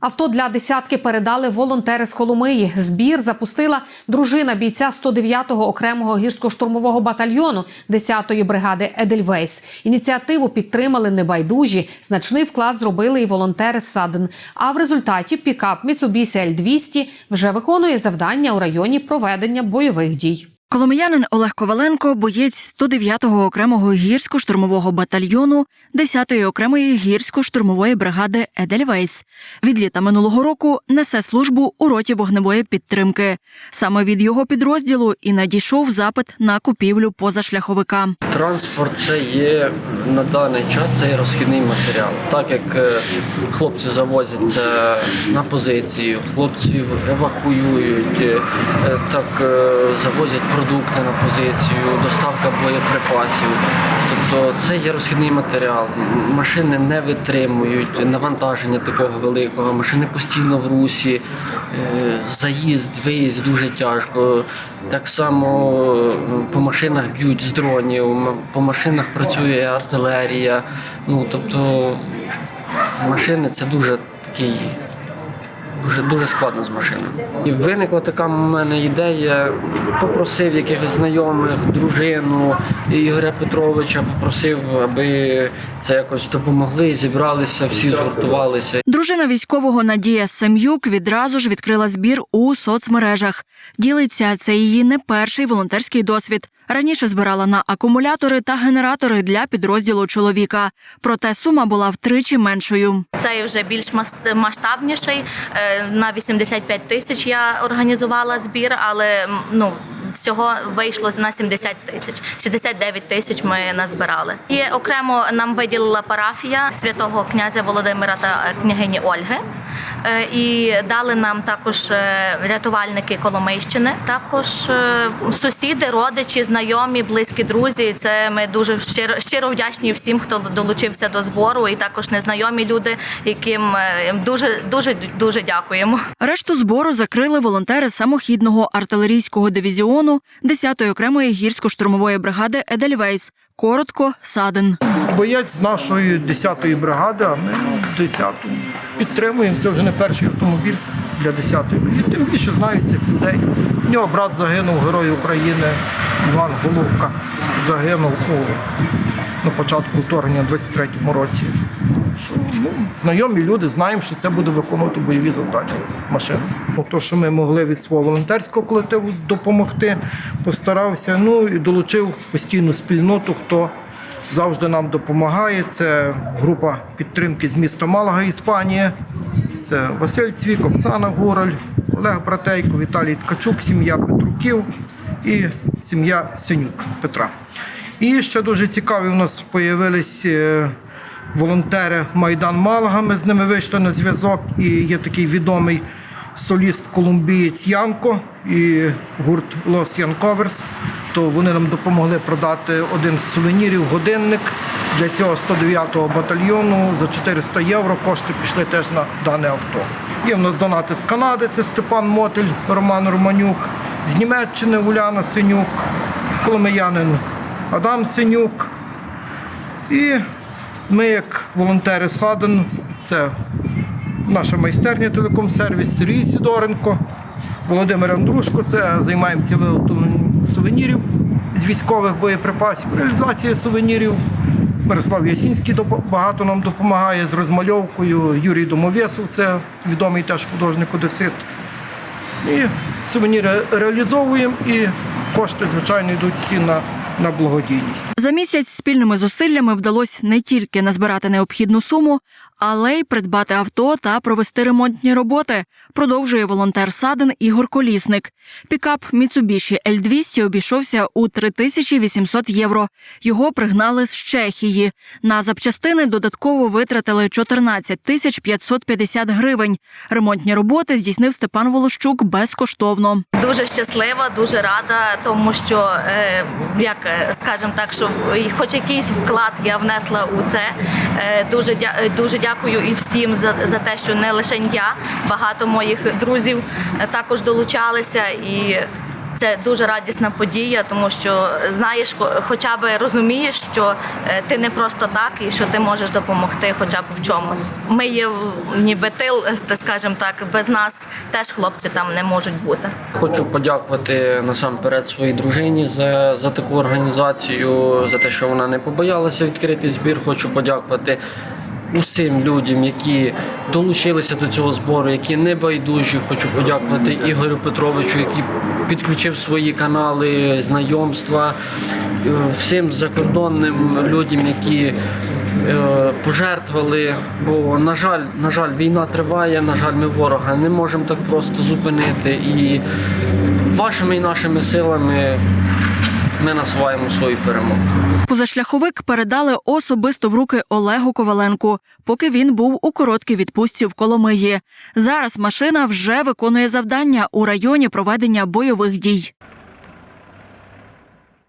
Авто для десятки передали волонтери з Коломиї. Збір запустила дружина бійця 109-го окремого гірсько-штурмового батальйону 10-ї бригади Едельвейс. Ініціативу підтримали небайдужі. Значний вклад зробили і волонтери з Саден. А в результаті пікап Mitsubishi L200 вже виконує завдання у районі проведення бойових дій. Коломиянин Олег Коваленко, боєць 109-го окремого гірсько-штурмового батальйону 10-ї окремої гірсько-штурмової бригади Едельвейс. Від літа минулого року несе службу у роті вогневої підтримки. Саме від його підрозділу і надійшов запит на купівлю позашляховика. Транспорт це є на даний час це є розхідний матеріал. Так як е, хлопці завозяться на позицію, хлопців евакуюють, е, так е, завозять продукти на позицію, доставка боєприпасів. Тобто це є розхідний матеріал. Машини не витримують навантаження такого великого, машини постійно в русі, е, заїзд, виїзд дуже тяжко. Так само е, по машинах б'ють з дронів, по машинах працює артилерія. Ну тобто машини це дуже такий. Дуже дуже складно з машинами. І виникла така в мене ідея. Попросив якихось знайомих, дружину Ігоря Петровича, попросив, аби це якось допомогли, зібралися, всі згуртувалися. Дружина військового Надія Сем'юк відразу ж відкрила збір у соцмережах. Ділиться це її не перший волонтерський досвід. Раніше збирала на акумулятори та генератори для підрозділу чоловіка. Проте сума була втричі меншою. Цей вже більш мас- масштабніший. Е, На 85 тисяч я організувала збір, але ну. Всього вийшло на 70 тисяч, 69 тисяч ми назбирали. І окремо нам виділила парафія святого князя Володимира та е, княгині Ольги. Е, І дали нам також е, рятувальники Коломийщини, також е, сусіди, родичі, знайомі, близькі друзі. Це ми дуже щиро, щиро вдячні всім, хто долучився до збору, і також незнайомі люди, яким дуже дуже дуже дякуємо. Решту збору закрили волонтери самохідного артилерійського дивізіону 10-ї окремої гірсько-штурмової бригади Едельвейс. Коротко Саден. боєць з нашої 10-ї бригади, а ми 10-ту підтримуємо. Це вже не перший автомобіль для 10-ї. І тим більше знають цих людей. У нього брат загинув, герой України, Іван Головка загинув у, на початку вторгнення в 23-му році. Ну, знайомі люди знаємо, що це буде виконувати бойові завдання машини. Ну, То, що ми могли від свого волонтерського колективу допомогти, постарався. Ну і долучив постійну спільноту, хто завжди нам допомагає. Це група підтримки з міста Малага, Іспанія. Це Василь Цвік, Оксана Гураль, Олег Братейко, Віталій Ткачук, сім'я Петруків і сім'я Синюк Петра. І ще дуже цікаві у нас з'явились е, волонтери Майдан Малага. Ми з ними вийшли на зв'язок. І є такий відомий соліст колумбієць Янко і гурт Los Янковерс. То вони нам допомогли продати один з сувенірів, годинник для цього 109-го батальйону за 400 євро. Кошти пішли теж на дане авто. Є в нас донати з Канади, це Степан Мотель, Роман Романюк, з Німеччини Уляна Синюк, коломиянин Адам Синюк. І ми, як волонтери Саден, це наша майстерня телеком-сервіс Сергій Сідоренко, Володимир Андрушко, це займаємося виготовленням сувенірів з військових боєприпасів, реалізація сувенірів. Мирослав Ясінський багато нам допомагає з розмальовкою. Юрій Домовєсов, це відомий теж художник Одесит. І сувеніри реалізовуємо і кошти, звичайно, йдуть всі на, на благодійність. За місяць спільними зусиллями вдалося не тільки назбирати необхідну суму, але й придбати авто та провести ремонтні роботи. Продовжує волонтер Саден Ігор Колісник. Пікап Mitsubishi L200 обійшовся у 3800 євро. Його пригнали з Чехії. На запчастини додатково витратили 14 тисяч 550 гривень. Ремонтні роботи здійснив Степан Волощук безкоштовно. Дуже щаслива, дуже рада, тому що е, як е, скажемо так, що хоч якийсь вклад я внесла у це. Е, дуже дуже дякую і всім за, за те, що не лише я, багато моїх друзів е, також долучалися і. Це дуже радісна подія, тому що знаєш, хо- хоча б розумієш, що е, ти не просто так і що ти можеш допомогти, хоча б в чомусь. Ми є ніби тил, е, скажімо так, без нас теж хлопці там не можуть бути. Хочу подякувати насамперед своїй дружині за, за таку організацію, за те, що вона не побоялася відкрити збір. Хочу подякувати усім людям, які долучилися до цього збору, які не байдужі. Хочу подякувати Ігорю Петровичу, який підключив свої канали, знайомства, е, всім закордонним людям, які е, пожертвували. Бо, на жаль, на жаль, війна триває, на жаль, ми ворога не можемо так просто зупинити. І вашими і нашими силами ми насуваємо свою перемогу. Позашляховик передали особисто в руки Олегу Коваленку, поки він був у короткій відпустці в Коломиї. Зараз машина вже виконує завдання у районі проведення бойових дій.